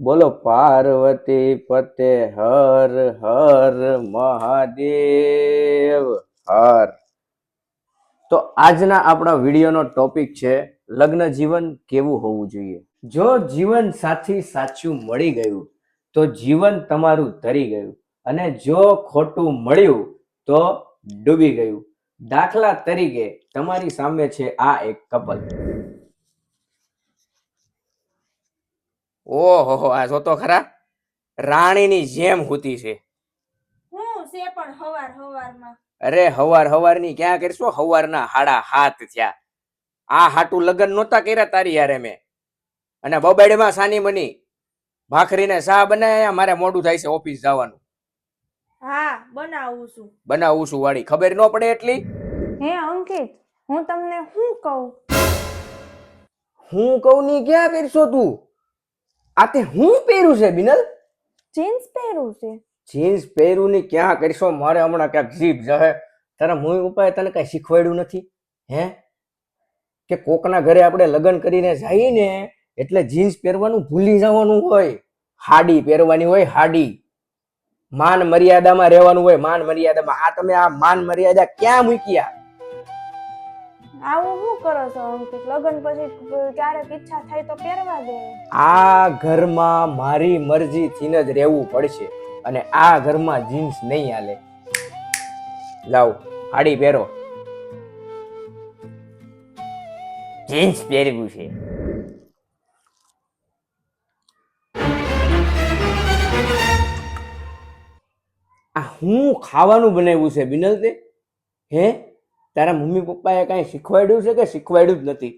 બોલો પાર્વતી પતે હર હર મહાદેવ, હર. તો આજના આપણા વિડીયોનો ટોપિક છે, લગ્ન જીવન કેવું હોવું જોઈએ? જો જીવન સાથી સાચું મળી ગયું, તો જીવન તમારું તરી ગયું. અને જો ખોટું મળ્યું, તો ડૂબી ગયું. દાખલા તરીકે તમારી સામે છે આ એક કપલ. ઓહો આ જોતો ખરા? રાણીની જેમ હુતી છે. હું છે પણ હવાર હવારમાં. અરે હવાર હવારની ક્યાં કરશો? હવારના હાડા હાથ થયા. આ હાટુ લગ્ન નહોતા કર્યા તારી યારે મેં. અને બબેડમાં સાની મની. ભાખરીને શા બનાવ્યા મારે મોડું થાય છે ઓફિસ જવાનું. હા બનાવું છું. બનાવું છું વાળી. ખબર ન પડે એટલી? હે અંકિત હું તમને શું કહું? હું કહું ની ક્યાં કરશો તું? આ તે હું પહેરું છે બિનલ? જીન્સ પહેરું છે. જીન્સ પહેર્યું ને ક્યાં કરશો? મારે હમણાં ક્યાંક જીભ જહે. તારા મમ્મી પપ્પાએ તને કઈ શીખવાડ્યું નથી? હે? કે કોકના ઘરે આપણે લગ્ન કરીને જઈએ ને એટલે જીન્સ પહેરવાનું ભૂલી જવાનું હોય. હાડી પહેરવાની હોય હાડી. માન મર્યાદામાં રહેવાનું હોય માન મર્યાદામાં. આ તમે આ માન મર્યાદા ક્યાં મૂક્યા? આવું શું કરો છો, અંકિત? લગ્ન પછી ક્યારેક ઈચ્છા થાય તો પહેરવા દે. આ ઘરમાં મારી મરજીથી જ રહેવું પડશે અને આ ઘરમાં જીન્સ નહીં હાલે. લાવ, હાડી પહેરો. જીન્સ પહેરવું છે. આ હું ખાવાનું બનાવ્યું છે બિનલ તે હે? તારા મમ્મી પપ્પાએ કાંઈ શીખવાડ્યું છે કે શીખવાડ્યું જ નથી?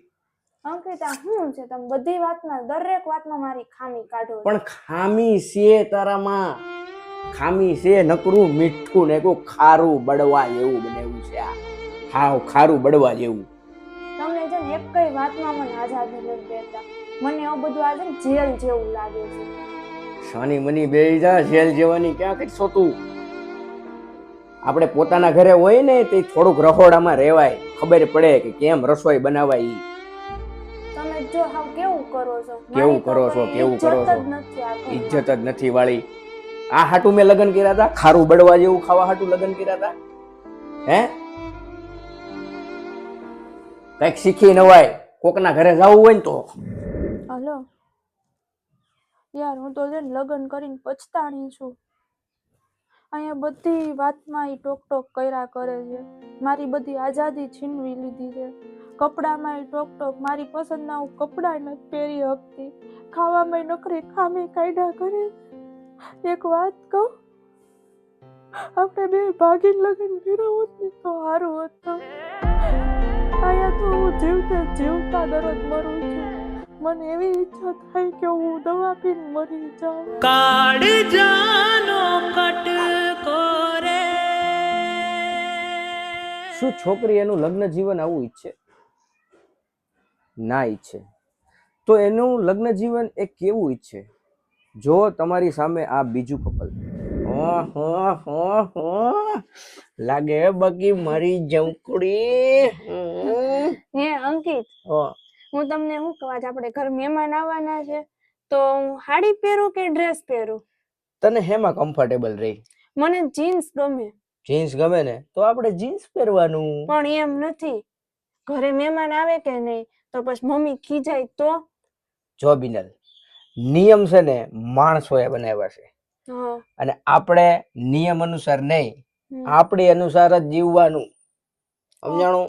અંકિતા હું છે તમે બધી વાતમાં દરેક વાતમાં મારી ખામી કાઢો પણ ખામી છે તારામાં. ખામી છે નકરું મીઠું ને કોઈ ખારું બળવા જેવું બનાવ્યું છે આ. હાવ ખારું બળવા જેવું. તમને છે ને એક કઈ વાતમાં મને આઝાદી નથી દેતા. મને એવું બધું આજે જેલ જેવું લાગે છે. શની મની બે જા જેલ જેવાની ક્યાં કઈ તું આપણે પોતાના ઘરે હોય ને તે થોડુંક રહોડામાં રહેવાય. ખબર પડે કે કેમ રસોઈ બનાવાય ઈ. તમે જો હાવ કેવું કરો છો? કેવું કરો છો, કેવું કરો છો? ઇજ્જત જ નથી વાળી. આ હાટું મેં લગ્ન કર્યા હતા ખારું બળવા જેવું ખાવા હાટું લગ્ન કર્યા હતા હે? કંઈક શીખી નવાય કોકના ઘરે જવું હોય ને તો. હલો? યાર હું તો લગ્ન કરીને પછતાણી છું. અહીંયા બધી વાતમાં એ ટોક ટોક કર્યા કરે છે. મારી બધી આઝાદી છીનવી લીધી છે. કપડામાં એ ટોક ટોક મારી પસંદના હું કપડાં નથી પહેરી શકતી. ખાવામાં નોકરી ખામી કાઢ્યા કરે એક વાત કહું, આપણે બે ભાગીને લગ્ન કર્યા તો સારું હતું અહીંયા તો હું જીવતે જીવતા દરરોજ મરું છું. મને એવી ઈચ્છા થાય કે હું દવા પીને મરી જાઉં. કાળ જાનો કટકો રે શું છોકરી એનું લગ્ન જીવન આવું ઈચ્છે? ના ઈચ્છે. તો એનું લગ્ન જીવન એ કેવું ઈચ્છે? જો તમારી સામે આ બીજું કપલ. લાગે બગી મરી જંકડી હે અંકિત. હું. તમને શું કહું આજે આપણે ઘર મહેમાન આવવાના છે તો હું સાડી પહેરું કે ડ્રેસ પહેરું? તને હેમાં કમ્ફર્ટેબલ રહી? મને જીન્સ ગમે. જીન્સ ગમે ને? તો આપણે જીન્સ પહેરવાનું. પણ એમ નથી. ઘરે મહેમાન આવે કે નહીં તો પછી મમ્મી ખીજાય તો? જો બિનલ નિયમ છે ને માણસોએ બનાવ્યા છે. અને આપણે નિયમ અનુસાર નહીં. આપણી અનુસાર જ જીવવાનું. સમજાણું?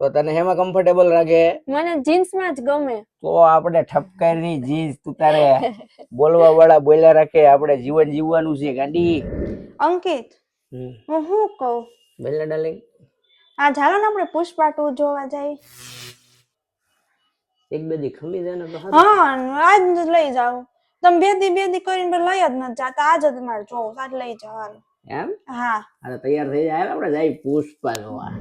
તો તને હેમાં કમ્ફર્ટેબલ લાગે મને જીન્સમાં જ ગમે. તો આપણે ઠપકારની જીન્સ તું તારે બોલવા વાળા બોલ્યા રાખે આપણે જીવન જીવવાનું છે ગાંડી. અંકિત. હું શું કહું? બેલા ડાર્લિંગ. આ ચાલો ને આપણે પુષ્પા ટુ જોવા જઈએ એક બે દી ખમી જાય ને તો હા આજ જ લઈ જાવ તમે બે દી બે દી કરીને લઈ જ ન જાતા આજ જ મારે જોવું આજ લઈ જવાનું. એમ? હા. અરે તૈયાર થઈ જાય આપણે જાય પુષ્પા જોવા.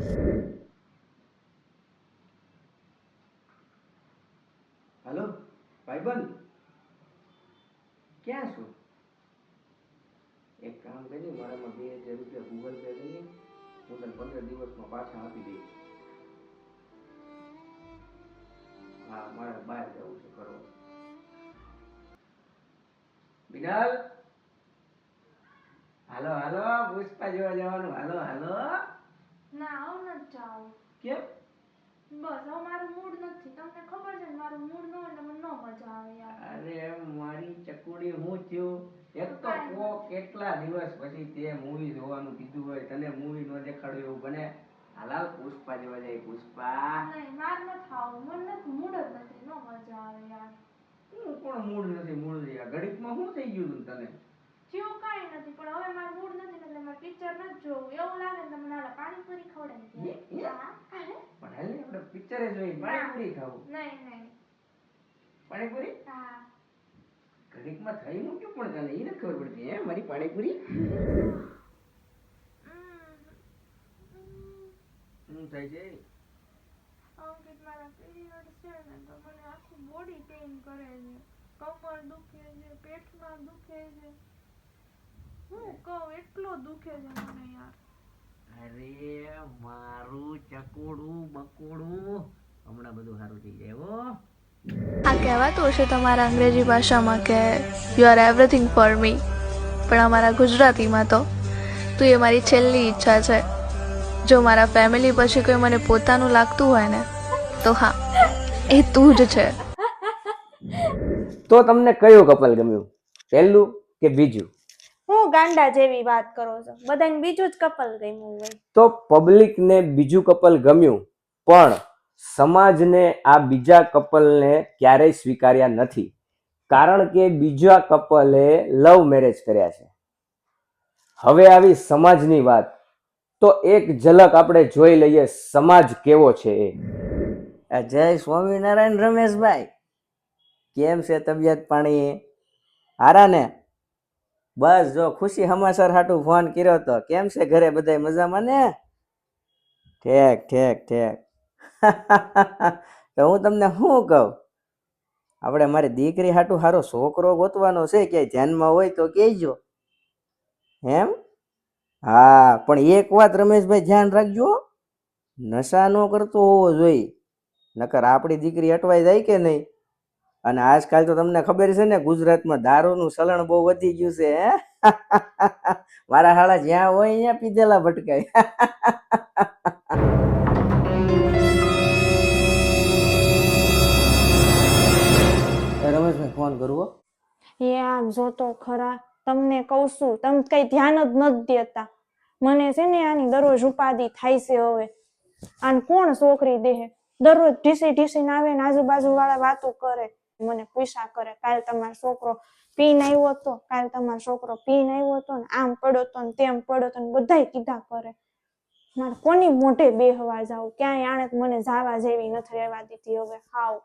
ભાઈબંધ ક્યાં છો એક કામ કરી મારામાં બે હજાર રૂપિયા ગૂગલ પે કરી હું તને પંદર દિવસમાં પાછા આપી દઈશ. હા મારે બહાર જવું છે કરો. બિનાલ હાલો હાલો પુષ્પા જોવા જવાનું. હાલો હાલો. ના આવું નથી જાઉં કેમ? બસ હવે મારું મૂડ નથી. તમને ખબર છે ને મારું મૂડ ન એટલે મને ન મજા આવે યાર. અરે મારી ચકુડી હું થયું? એક તો કો કેટલા દિવસ પછી તે મૂવી જોવાનું કીધું હોય તને મૂવી ન દેખાડ્યું એવું બને? હાલાલ પુષ્પા જેવા જાય પુષ્પા. નહીં માર ન થાવ મને મૂડ જ નથી. ન મજા આવે યાર. હું પણ મૂડ નથી મૂડ ઘડીકમાં શું થઈ ગયું તને? થયું કાંઈ નથી પણ હવે મારું મૂડ નથી એટલે મારે પિક્ચર નથી જોવું. એવું લાગે ને તમને ઓલા પાણીપુરી ખવડાવી હા? પણ હાલ ને આપણે પિક્ચરે જોઈ પાણીપુરી ખાવું. નહીં નહીં. પાણીપુરી? હા. ઘડીકમાં થઈ મૂક્યું પણ તને એ નથી ખબર પડતી હે? મારી પાણીપુરી? શું થાય છે? અંકિત મારા પીરિયડ છે ને તો મને આખી બોડી પેઇન કરે છે. કમર દુખે છે પેટમાં દુખે છે. હું કહું એટલો દુખે છે મને યાર. અરે મારું ચકોડું બકોડું. હમણાં બધું સારું થઈ જાય હો. આ કહેવાતું હશે તમારા અંગ્રેજી ભાષામાં કે you are everything for me પણ અમારા ગુજરાતીમાં તો. તું એ મારી છેલ્લી ઈચ્છા છે. જો મારા ફેમિલી પછી કોઈ મને પોતાનું લાગતું હોય ને તો હા એ તું જ છે. તો તમને કયું કપલ ગમ્યું? પહેલું કે બીજું? હું ગાંડા જેવી વાત કરો છો? બધાને બીજું જ કપલ ગમ્યું હોય. તો પબ્લિકને બીજું કપલ ગમ્યું પણ સમાજને આ બીજા કપલને ક્યારેય સ્વીકાર્યા નથી. કારણ કે બીજા કપલે લવ મેરેજ કર્યા છે. હવે આવી સમાજની વાત તો એક ઝલક આપણે જોઈ લઈએ સમાજ કેવો છે એ. જય સ્વામિનારાયણ રમેશભાઈ. કેમ છે તબિયત પાણી? હારા ને? બસ જો ખુશી સમાચાર હાટું ફોન કર્યો તો. કેમ છે ઘરે બધાય મજામાં ને? ઠેક ઠેક ઠેક. તો હું તમને શું કહું? આપણે મારી દીકરી હાટું સારો છોકરો ગોતવાનો છે કે ધ્યાનમાં હોય તો કહેજો. એમ? હા, પણ એક વાત રમેશભાઈ ધ્યાન રાખજો. નશા ન કરતો હોવો જોઈએ. નકર આપણી દીકરી અટવાઈ જાય કે નહીં? અને આજકાલ તો તમને ખબર છે ને, ગુજરાતમાં દારૂનું ચલણ બહુ વધી ગયું છે મારા હાળા જ્યાં હોય ત્યાં પીધેલા ભટકાય. એ રમેશભાઈ, ફોન કરવો. એ આમ જોતો ખરા. તમને કહું છું, તમે કઈ ધ્યાન જ નથી દેતા. મને છે ને આની દરરોજ ઉપાધિ થાય છે હવે. આને કોણ છોકરી દેહે? દરરોજ ઢીસી ઢીસીને આવે ને આજુબાજુ વાળા વાતો કરે. મને પૈસા કરે. કાલ તમારો છોકરો પીને આવ્યો હતો કાલ તમારો છોકરો પીને આવ્યો હતો ને આમ પડ્યો તો ને તેમ પડ્યો તો ને બધાય કીધા કરે. મારે કોની મોઢે બેહવા જાવ? ક્યાંય આણે મને જાવા જેવી નથી રહેવા દીધી હવે. હાવ.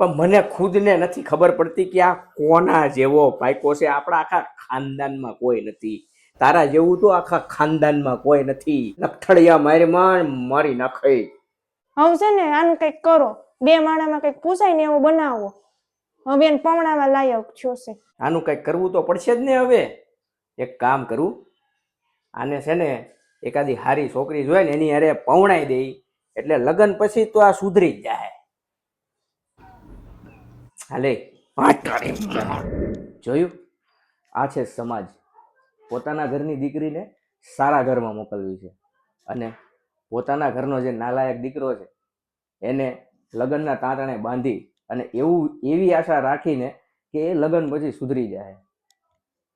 પણ મને ખુદને નથી ખબર પડતી કે આ કોના જેવો પાયકો છે. આપણા આખા ખાનદાનમાં કોઈ નથી. તારા જેવું તો આખા ખાનદાનમાં કોઈ નથી. નખઠડિયા મારી માં મારી નાખે. હવે છે ને આનું કંઈક કરો. બે માણામાં કંઈક પૂછાય ને એવું બનાવો. હવે એને પવણાવા લાયક થયો છે. આનું કંઈક કરવું તો પડશે જ ને હવે. એક કામ કરું. આને છે ને એકાદી હારી છોકરી જોઈએ ને એની હારે પવણાઈ દે એટલે લગ્ન પછી તો આ સુધરી જ જાય. હાલે જોયું? આ છે સમાજ. પોતાના ઘરની દીકરીને સારા ઘરમાં મોકલવી છે. અને પોતાના ઘરનો જે નાલાયક દીકરો છે, એને લગ્નના તાંતણે બાંધી અને એવું, એવી આશા રાખીને કે એ લગ્ન પછી સુધરી જાય.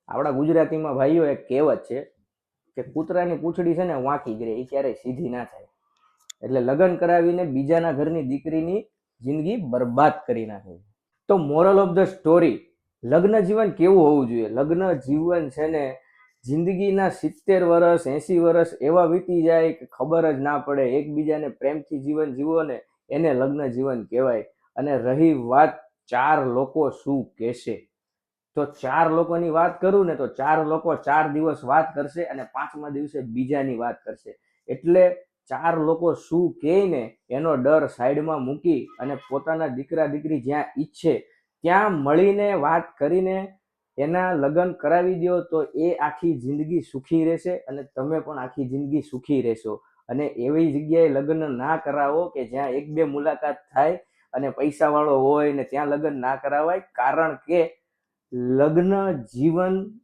આપણા ગુજરાતીમાં ભાઈઓ એક કહેવત છે કે કૂતરાની પૂંછડી છે ને વાંકી જ રહે એ ક્યારેય સીધી ના થાય. એટલે લગ્ન કરાવીને બીજાના ઘરની દીકરીની જિંદગી બરબાદ કરી નાખે. તો મોરલ ઓફ ધ સ્ટોરી, લગ્ન જીવન કેવું હોવું જોઈએ? લગ્ન જીવન છે ને જિંદગીના સિત્તેર વર્ષ એંસી વર્ષ એવા વીતી જાય કે ખબર જ ના પડે. એકબીજાને પ્રેમથી જીવન જીવો ને એને લગ્ન જીવન કહેવાય. અને રહી વાત ચાર લોકો શું કહેશે? તો ચાર લોકોની વાત કરું ને તો ચાર લોકો ચાર દિવસ વાત કરશે અને પાંચમા દિવસે બીજાની વાત કરશે. એટલે ચાર લોકો શું કહે ને એનો ડર સાઈડમાં મૂકી અને પોતાના દીકરા દીકરી જ્યાં ઈચ્છે ત્યાં મળીને વાત કરીને એના લગ્ન કરાવી દો તો એ આખી જિંદગી સુખી રહેશે અને તમે પણ આખી જિંદગી સુખી રહેશો. અને એવી જગ્યાએ લગ્ન ના કરાવો કે જ્યાં એક બે મુલાકાત થાય અને પૈસાવાળો હોય ને ત્યાં લગ્ન ના કરાવાય, કારણ કે લગ્ન જીવન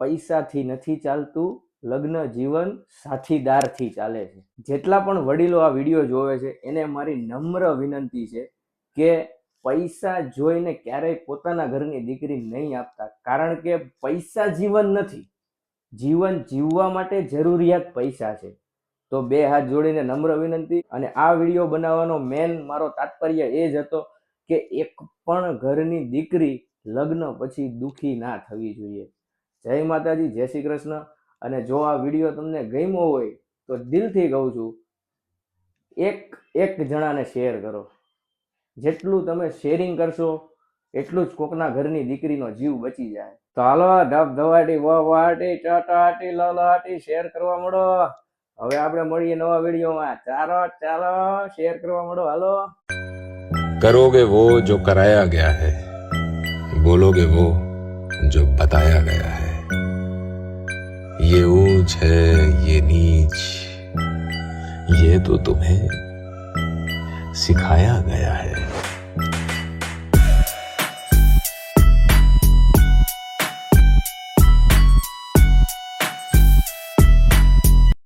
પૈસાથી નથી ચાલતું, લગ્ન જીવન સાથીદારથી ચાલે છે. જેટલા પણ વડીલો આ વીડિયો જોવે છે, એને મારી નમ્ર વિનંતી છે કે પૈસા જોઈને ક્યારેય પોતાના ઘરની દીકરી નહીં આપતા. કારણ કે પૈસા જીવન નથી. જીવન જીવવા માટે જરૂરિયાત પૈસા છે. તો બે હાથ જોડીને નમ્ર વિનંતી અને આ વીડિયો બનાવવાનો મેન મારો તાત્પર્ય એ જ હતો કે એક પણ ઘરની દીકરી લગ્ન પછી દુઃખી ના થવી જોઈએ. જય માતાજી, જય શ્રી કૃષ્ણ. અને જો આ વીડિયો તમને ગમ્યો હોય તો દિલથી કહું છું. એક એક જણાને શેર કરો. જેટલું તમે શેરિંગ કરશો, એટલું જ કોકના ઘરની દીકરીનો જીવ બચી જાય. તો હાલો ધબ ધવાટી વવાટી, ચટાટી, લલાટી શેર કરવા મળો. હવે આપણે મળીએ નવા વિડીયોમાં ચાલો ચાલો શેર કરવા મળો હાલો करोगे वो जो कराया गया है बोलोगे वो जो बताया गया है ये ऊंच है ये नीच ये तो तुम्हें सिखाया गया है